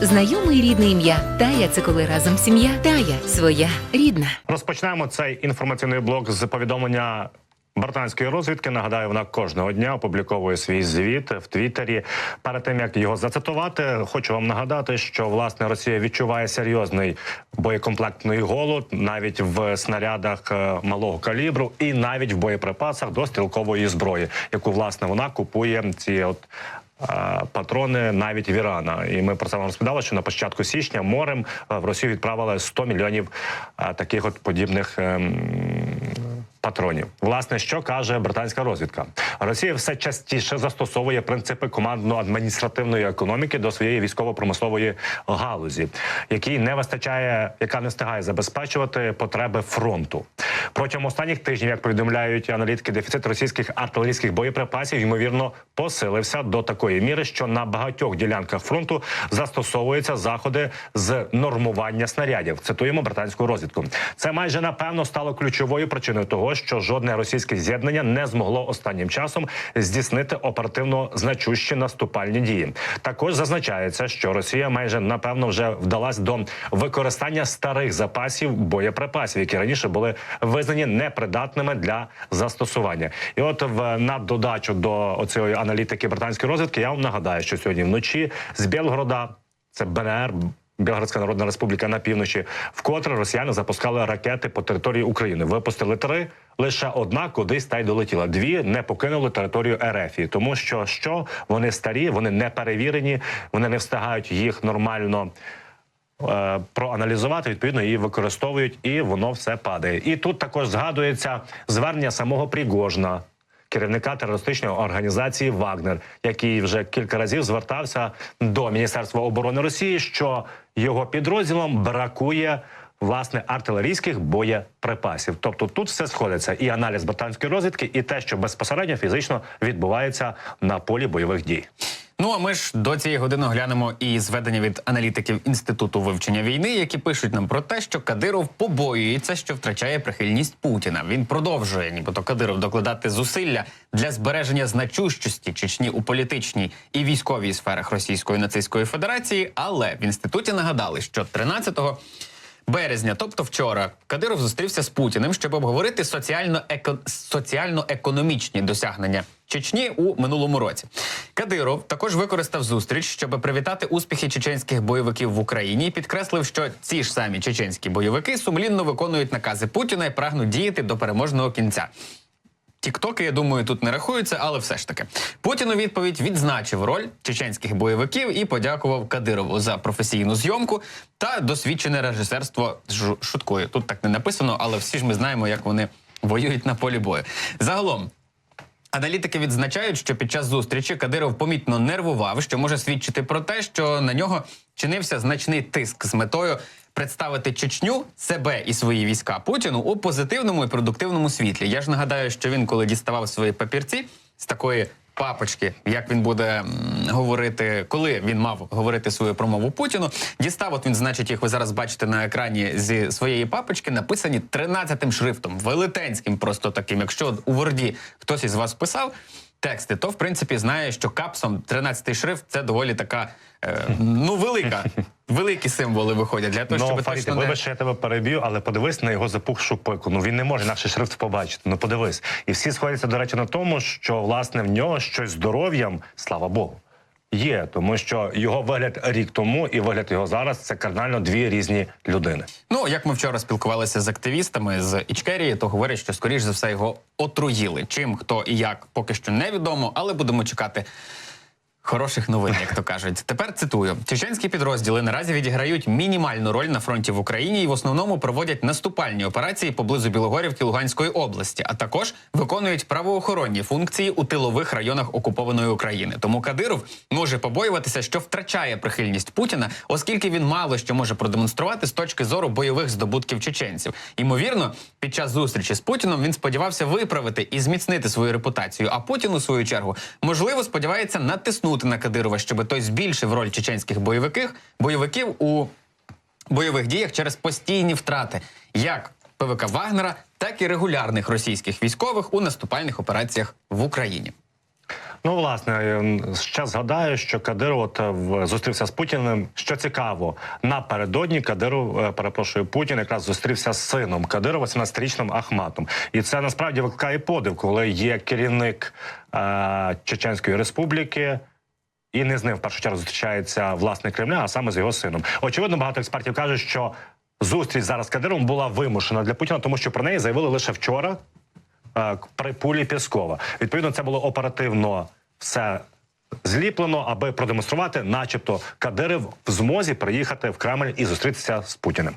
Знайоме і рідне ім'я. Тая це коли разом сім'я. Тая своя рідна. Розпочинаємо цей інформаційний блок з повідомлення. Британської розвідки нагадаю, вона кожного дня опубліковує свій звіт в Твіттері. Перед тим як його зацитувати, хочу вам нагадати, що власне Росія відчуває серйозний боєкомплектний голод навіть в снарядах е, малого калібру, і навіть в боєприпасах до стрілкової зброї, яку власне вона купує ці от. Патрони навіть в Ірана, і ми про це вам розповідали, що на початку січня морем е, в Росію відправили 100 мільйонів е, таких от подібних ем, патронів. Власне, що каже британська розвідка? Росія все частіше застосовує принципи командно-адміністративної економіки до своєї військово-промислової галузі, якій не вистачає, яка не встигає забезпечувати потреби фронту. Протягом останніх тижнів, як повідомляють аналітики, дефіцит російських артилерійських боєприпасів ймовірно посилився до такої міри, що на багатьох ділянках фронту застосовуються заходи з нормування снарядів. Цитуємо британську розвідку. Це майже напевно стало ключовою причиною того, що жодне російське з'єднання не змогло останнім часом здійснити оперативно значущі наступальні дії. Також зазначається, що Росія майже напевно вже вдалась до використання старих запасів боєприпасів, які раніше були визнані непридатними для застосування. І от в на додачу до оцієї аналітики британської розвідки, я вам нагадаю, що сьогодні вночі з Білгорода це БНР. Білгородська Народна Республіка на півночі, вкотре росіяни запускали ракети по території України. Випустили три, лише одна кудись та й долетіла. Дві не покинули територію РФ, тому що що вони старі, вони не перевірені, вони не встигають їх нормально е, проаналізувати, відповідно її використовують, і воно все падає. І тут також згадується звернення самого Пригожна. Керівника терористичної організації Вагнер, який вже кілька разів звертався до Міністерства оборони Росії, що його підрозділом бракує власне артилерійських боєприпасів. Тобто тут все сходиться: і аналіз британської розвідки, і те, що безпосередньо фізично відбувається на полі бойових дій. Ну а ми ж до цієї години глянемо і зведення від аналітиків інституту вивчення війни, які пишуть нам про те, що Кадиров побоюється, що втрачає прихильність Путіна. Він продовжує, нібито Кадиров, докладати зусилля для збереження значущості Чечні у політичній і військовій сферах Російської нацистської федерації. Але в інституті нагадали, що 13 березня, тобто вчора, Кадиров зустрівся з Путіним, щоб обговорити соціально-еко- соціально-економічні досягнення Чечні у минулому році. Кадиров також використав зустріч, щоб привітати успіхи чеченських бойовиків в Україні. і Підкреслив, що ці ж самі чеченські бойовики сумлінно виконують накази Путіна і прагнуть діяти до переможного кінця. Тіктоки, я думаю, тут не рахуються, але все ж таки Путін у відповідь відзначив роль чеченських бойовиків і подякував Кадирову за професійну зйомку та досвідчене режисерство з шуткою. Тут так не написано, але всі ж ми знаємо, як вони воюють на полі бою. Загалом. Аналітики відзначають, що під час зустрічі Кадиров помітно нервував, що може свідчити про те, що на нього чинився значний тиск з метою представити Чечню, себе і свої війська Путіну у позитивному і продуктивному світлі. Я ж нагадаю, що він, коли діставав свої папірці з такої папочки, як він буде говорити, коли він мав говорити свою промову Путіну, дістав. От він, значить, їх ви зараз бачите на екрані зі своєї папочки, написані 13-тим шрифтом, велетенським, просто таким. Якщо у Ворді хтось із вас писав. Тексти, то в принципі знає, що капсом 13-й шрифт це доволі така е, ну велика, великі символи виходять для того, Ну, щоб Фарід, точно не... вибач, що я тебе переб'ю, але подивись на його запухшу пику. Ну він не може наш шрифт побачити. Ну подивись. І всі сходяться, до речі, на тому, що власне в нього щось здоров'ям, слава Богу, є, тому що його вигляд рік тому і вигляд його зараз це кардинально дві різні людини. Ну, як ми вчора спілкувалися з активістами з Ічкерії, то говорять, що скоріш за все його отруїли. Чим, хто і як, поки що невідомо, але будемо чекати. Хороших новин, як то кажуть. Тепер цитую: чеченські підрозділи наразі відіграють мінімальну роль на фронті в Україні і в основному проводять наступальні операції поблизу Білогорівки Луганської області, а також виконують правоохоронні функції у тилових районах окупованої України. Тому Кадиров може побоюватися, що втрачає прихильність Путіна, оскільки він мало що може продемонструвати з точки зору бойових здобутків чеченців. Ймовірно, під час зустрічі з Путіном він сподівався виправити і зміцнити свою репутацію. А Путін, у свою чергу, можливо, сподівається натиснути на Кадирова, щоб той збільшив роль чеченських бойовиків бойовиків у бойових діях через постійні втрати, як ПВК Вагнера, так і регулярних російських військових у наступальних операціях в Україні. Ну, власне, ще згадаю, що Кадиров от е, зустрівся з Путіним. Що цікаво, напередодні Кадиров, е, перепрошую, Путін якраз зустрівся з сином Кадирова, 17-річним Ахматом. І це насправді викликає подив, коли є керівник е, Чеченської республіки. І не з ним в першу чергу зустрічається власник Кремля, а саме з його сином. Очевидно, багато експертів кажуть, що зустріч зараз з Кадировим була вимушена для Путіна, тому що про неї заявили лише вчора е, при пулі Пєскова. Відповідно, це було оперативно все зліплено, аби продемонструвати, начебто, Кадиров в змозі приїхати в Кремль і зустрітися з Путіним.